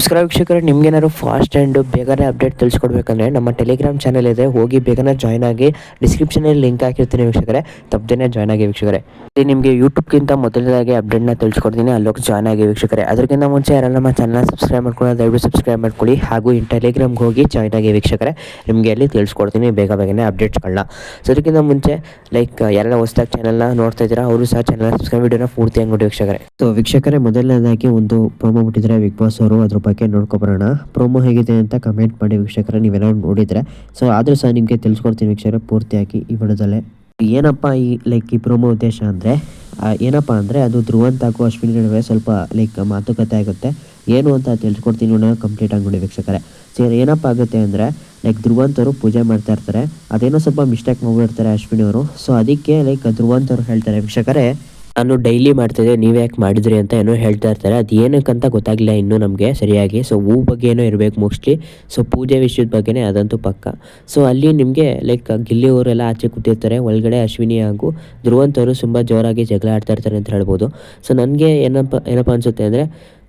ನಮಸ್ಕಾರ ವೀಕ್ಷಕರೇ ನಿಮ್ಗೇನಾದ್ರು ಫಾಸ್ಟ್ ಆ್ಯಂಡ್ ಬೇಗನೆ ಅಪ್ಡೇಟ್ ತಿಳಿಸ್ಕೊಡ್ಬೇಕಂದ್ರೆ ನಮ್ಮ ಟೆಲಿಗ್ರಾಮ್ ಚಾನಲ್ ಇದೆ. ಹೋಗಿ ಬೇಗನೆ ಜಾಯ್ನ್ ಆಗಿ ಡಿಸ್ಕ್ರಿಪ್ಷನಲ್ಲಿ ಲಿಂಕ್ ಹಾಕಿರ್ತೀನಿ ವೀಕ್ಷಕರೇ. ತಪ್ಪದೇನೆ ಜಾಯ್ನ್ ಆಗಿ ವೀಕ್ಷಕರೇ. ಇಲ್ಲಿ ನಿಮಗೆ ಯೂಟ್ಯೂಬ್ಗಿಂತ ಮೊದಲನೇದಾಗಿ ಅಪ್ಡೇಟ್ನ ತಿಳಿಸ್ಕೊಡ್ತೀನಿ. ಅಲ್ಲೋಗಿ ಜಾಯ್ನ್ ಆಗಿ ವೀಕ್ಷಕರೇ. ಅದಕ್ಕಿಂತ ಮುಂಚೆ ಯಾರು ನಮ್ಮ ಚಾನಲ್ ಸಬ್ಸ್ಕ್ರೈಬ್ ಮಾಡ್ಕೊಳ್ಳಿ ದಯವಿಟ್ಟು ಸಬ್ಸ್ಕ್ರೈಬ್ ಮಾಡ್ಕೊಳ್ಳಿ. ಹಾಗೂ ಇನ್ ಟೆಲಿಗ್ರಾಮ್ಗೆ ಹೋಗಿ ಜಾಯ್ನ್ ಆಗಿ ವೀಕ್ಷಕರೇ. ನಿಮಗೆ ಅಲ್ಲಿ ತಿಳಿಸ್ಕೊಡ್ತೀನಿ. ಬೇಗ ಬೇಗನೆ ಅಪ್ಡೇಟ್ಸ್ಗಳನ್ನ ಸೊ ಅದಕ್ಕಿಂತ ಮುಂಚೆ ಲೈಕ್ ಯಾರೆಲ್ಲ ಹೊಸದಾಗಿ ಚಾನಲ್ನ ನೋಡ್ತಾ ಇದ್ದೀರಾ, ಅವರು ಸಹ ಚಾನಲ್ ಸಬ್ಸ್ಕ್ರೈಬ್ ವಿಡಿಯೋನ ಪೂರ್ತಿ ನೋಡಿ ವೀಕ್ಷಕರೇ. ಸೊ ವೀಕ್ಷಕರೇ, ಮೊದಲನೇದಾಗಿ ಒಂದು ಪ್ರೋಮೋ ಬಿಟ್ಟಿದ್ದಾರೆ ಬಿಗ್ ಬಾಸ್ ಅವರು. ಅದ್ರ ಬಗ್ಗೆ ನೋಡ್ಕೊಬರೋಣ. ಪ್ರೋಮೋ ಹೇಗಿದೆ ಅಂತ ಕಮೆಂಟ್ ಮಾಡಿ ವೀಕ್ಷಕರ, ನೀವೆಲ್ಲ ನೋಡಿದ್ರೆ. ಸೊ ಆದರೂ ಸಹ ನಿಮಗೆ ತಿಳಿಸ್ಕೊಡ್ತೀನಿ ವೀಕ್ಷಕರ, ಪೂರ್ತಿಯಾಗಿ ಈ ವಿಡಿಯೋದಲ್ಲೇ. ಏನಪ್ಪ ಈ ಲೈಕ್ ಈ ಪ್ರೋಮೋ ಉದ್ದೇಶ ಅಂದರೆ? ಏನಪ್ಪ ಅಂದರೆ, ಅದು ಧ್ರುವಂತ ಹಾಗೂ ಅಶ್ವಿನಿ ನಡುವೆ ಸ್ವಲ್ಪ ಲೈಕ್ ಮಾತುಕತೆ ಆಗುತ್ತೆ. ಏನು ಅಂತ ತಿಳಿಸ್ಕೊಡ್ತೀನಿ ನೋಡೋಣ ಕಂಪ್ಲೀಟ್ ಆಗಿ ನೋಡಿ ವೀಕ್ಷಕರೇ. ಸೊ ಏನಪ್ಪ ಆಗುತ್ತೆ ಅಂದರೆ ಲೈಕ್ ಧ್ರುವಂತರು ಪೂಜೆ ಮಾಡ್ತಾ ಇರ್ತಾರೆ. ಅದೇನೋ ಸ್ವಲ್ಪ ಮಿಸ್ಟೇಕ್ ಮಾಡ್ಬಿಡ್ತಾರೆ ಅಶ್ವಿನಿ ಅವರು. ಸೊ ಅದಕ್ಕೆ ಲೈಕ್ ಧ್ರುವಂತರು ಹೇಳ್ತಾರೆ ವೀಕ್ಷಕರೇ ನಾನು ಡೈಲಿ ಮಾಡ್ತಿದ್ದೆ ನೀವು ಯಾಕೆ ಮಾಡಿದ್ರಿ ಅಂತ ಏನೋ ಹೇಳ್ತಾ ಇರ್ತಾರೆ. ಅದು ಏನಕ್ಕಂತ ಗೊತ್ತಾಗಲಿಲ್ಲ ಇನ್ನೂ ನಮಗೆ ಸರಿಯಾಗಿ. ಸೊ ಹೂ ಬಗ್ಗೆ ಏನೋ ಇರಬೇಕು ಮೋಸ್ಟ್ಲಿ ಸೊ ಪೂಜೆ ವಿಷಯದ ಬಗ್ಗೆನೇ ಅದಂತೂ ಪಕ್ಕ. ಸೊ ಅಲ್ಲಿ ನಿಮಗೆ ಲೈಕ್ ಗಿಲ್ಲಿ ಅವರೆಲ್ಲ ಆಚೆ ಕೂತಿರ್ತಾರೆ, ಒಳಗಡೆ ಅಶ್ವಿನಿ ಹಾಗೂ ಧ್ರುವಂತವರು ತುಂಬ ಜೋರಾಗಿ ಜಗಳ ಆಡ್ತಾ ಇರ್ತಾರೆ ಅಂತ ಹೇಳ್ಬೋದು. ಸೊ ನನಗೆ ಏನಪ್ಪ ಏನಪ್ಪ ಅನಿಸುತ್ತೆ ಅಂದರೆ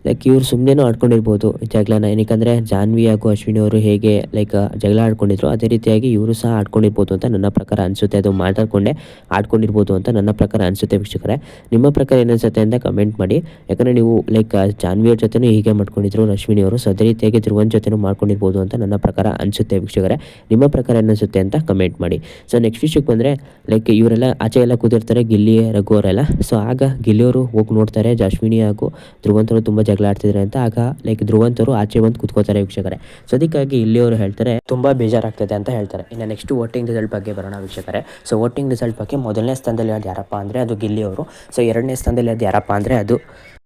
ಲೈಕ್ ಇವ್ರು ಸುಮ್ಮನೆನೂ ಆಡ್ಕೊಂಡಿರ್ಬೋದು ಜಗಳನ. ಏನಕ್ಕಂದರೆ, ಜಾನ್ವಿ ಹಾಗೂ ಅಶ್ವಿನಿ ಅವರು ಹೇಗೆ ಲೈಕ್ ಜಗಳ ಆಡ್ಕೊಂಡಿದ್ರು, ಅದೇ ರೀತಿಯಾಗಿ ಇವರು ಸಹ ಆಡ್ಕೊಂಡಿರ್ಬೋದು ಅಂತ ನನ್ನ ಪ್ರಕಾರ ಅನಿಸುತ್ತೆ. ಅದು ಮಾತಾಡ್ಕೊಂಡೆ ಆಡ್ಕೊಂಡಿರ್ಬೋದು ಅಂತ ನನ್ನ ಪ್ರಕಾರ ಅನಿಸುತ್ತೆ ವೀಕ್ಷಕರೇ. ನಿಮ್ಮ ಪ್ರಕಾರ ಏನಿಸುತ್ತೆ ಅಂತ ಕಮೆಂಟ್ ಮಾಡಿ. ಯಾಕಂದರೆ ನೀವು ಲೈಕ್ ಜಾನ್ವಿ ಅವ್ರ ಜೊತೆನೂ ಹೀಗೆ ಮಾಡ್ಕೊಂಡಿದ್ರು, ಅಶ್ವಿನಿ ಅವರು ಸೊ ಅದೇ ರೀತಿಯಾಗಿ ಧ್ರುವನ್ ಜೊತೆನೂ ಮಾಡ್ಕೊಂಡಿರ್ಬೋದು ಅಂತ ನನ್ನ ಪ್ರಕಾರ ಅನಿಸುತ್ತೆ ವೀಕ್ಷಕರೇ. ನಿಮ್ಮ ಪ್ರಕಾರ ಏನಿಸುತ್ತೆ ಅಂತ ಕಮೆಂಟ್ ಮಾಡಿ. ಸೊ ನೆಕ್ಸ್ಟ್ ವಿಷಯಕ್ಕೆ ಬಂದರೆ ಲೈಕ್ ಇವರೆಲ್ಲ ಆಚೆ ಎಲ್ಲ ಕೂತಿರ್ತಾರೆ, ಗಿಲ್ಲಿ, ರಘು ಅವರೆಲ್ಲ. ಸೊ ಆಗ ಗಿಲ್ಲಿಯವರು ಹೋಗಿ ನೋಡ್ತಾರೆ, ಜಾಶ್ವಿನಿ ಹಾಗೂ ಧ್ರುವಂತರು ತುಂಬ ಜಗಳ ಆಡ್ತಿದ್ದಾರೆ ಅಂತ, ಆಗ ಲೈಕ್ ಧ್ರುವಂತರು ಆಚೆ ಬಂದು ಕುತ್ಕೋತಾರೆ ವೀಕ್ಷಕರೇ. ಸೊ ಅದಕ್ಕಾಗಿ ಇಲ್ಲಿಯವರು ಹೇಳ್ತಾರೆ, ತುಂಬಾ ಬೇಜಾರಾಗ್ತದೆ ಅಂತ ಹೇಳ್ತಾರೆ. ಇನ್ನು ನೆಕ್ಸ್ಟ್ ವೋಟಿಂಗ್ ರಿಸಲ್ಟ್ ಬಗ್ಗೆ ಬರೋಣ ವೀಕ್ಷಕರೇ. ಸೊ ವೋಟಿಂಗ್ ರಿಸಲ್ಟ್ ಬಗ್ಗೆ ಮೊದಲನೇ ಸ್ಥಾನದಲ್ಲಿ ಅದು ಯಾರಪ್ಪ ಅಂದ್ರೆ ಅದು ಗಿಲ್ಲಿ ಅವರು. ಸೊ ಎರಡನೇ ಸ್ಥಾನದಲ್ಲಿ ಅದು ಯಾರಪ್ಪ ಅಂದ್ರೆ ಅದು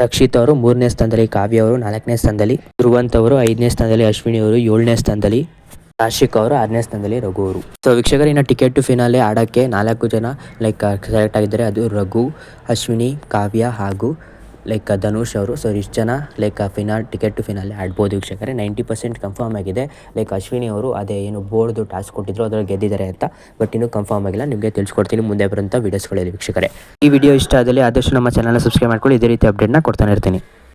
ರಕ್ಷಿತ್ ಅವರು, ಮೂರನೇ ಸ್ಥಾನದಲ್ಲಿ ಕಾವ್ಯ ಅವರು, ನಾಲ್ಕನೇ ಸ್ಥಾನದಲ್ಲಿ ಧ್ರುವಂತ್ ಅವರು, ಐದನೇ ಸ್ಥಾನದಲ್ಲಿ ಅಶ್ವಿನಿ ಅವರು, ಏಳನೇ ಸ್ಥಾನದಲ್ಲಿ ರಾಶಿಕ್ ಅವರು, ಆರನೇ ಸ್ಥಾನದಲ್ಲಿ ರಘು ಅವರು. ಸೊ ವೀಕ್ಷಕರಿನ ಟಿಕೆಟ್ ಟು ಫಿನಾಲೆ ಆಡೋಕ್ಕೆ ನಾಲ್ಕು ಜನ ಲೈಕ್ ಸೆಲೆಕ್ಟ್ ಆಗಿದ್ದಾರೆ. ಅದು ರಘು, ಅಶ್ವಿನಿ, ಕಾವ್ಯ ಹಾಗೂ ಲೈಕ್ ಧನುಷ್ ಅವರು. ಸೊ ಇಷ್ಟು ಜನ like finale ticket to finale ಆಡ್ಬೋದು ವೀಕ್ಷಕರೇ. ನೈಂಟಿ ಪರ್ಸೆಂಟ್ ಕನ್ಫರ್ಮ್ ಆಗಿದೆ. ಲೈಕ್ ಅಶ್ವಿನಿ ಅವರು ಅದೇ ಏನು ಬೋರ್ಡ್ದು ಟಾಸ್ಕ್ ಕೊಟ್ಟಿದ್ರು, ಅದ್ರಲ್ಲಿ ಗೆದ್ದಿದ್ದಾರೆ ಅಂತ. ಬಟ್ ಇನ್ನೂ ಕನ್ಫರ್ಮ್ ಆಗಿಲ್ಲ. ನಿಮಗೆ ತಿಳಿಸ್ಕೊಡ್ತೀನಿ ಮುಂದೆ ಬರುವಂಥ ವೀಡಿಯೋಸ್ಗಳಲ್ಲಿ ವೀಕ್ಷಕರೇ. ಈ ವಿಡಿಯೋ ಇಷ್ಟ ಆದಲ್ಲಿ ಆದಷ್ಟು ನಮ್ಮ ಚಾನಲ್ನ ಸಬ್ಸ್ಕ್ರೈಬ್ ಮಾಡ್ಕೊಳ್ಳಿ. ಇದೇ ರೀತಿ ಅಪ್ಡೇಟ್ನ ಕೊಡ್ತಾನೆ ಇರ್ತೀನಿ.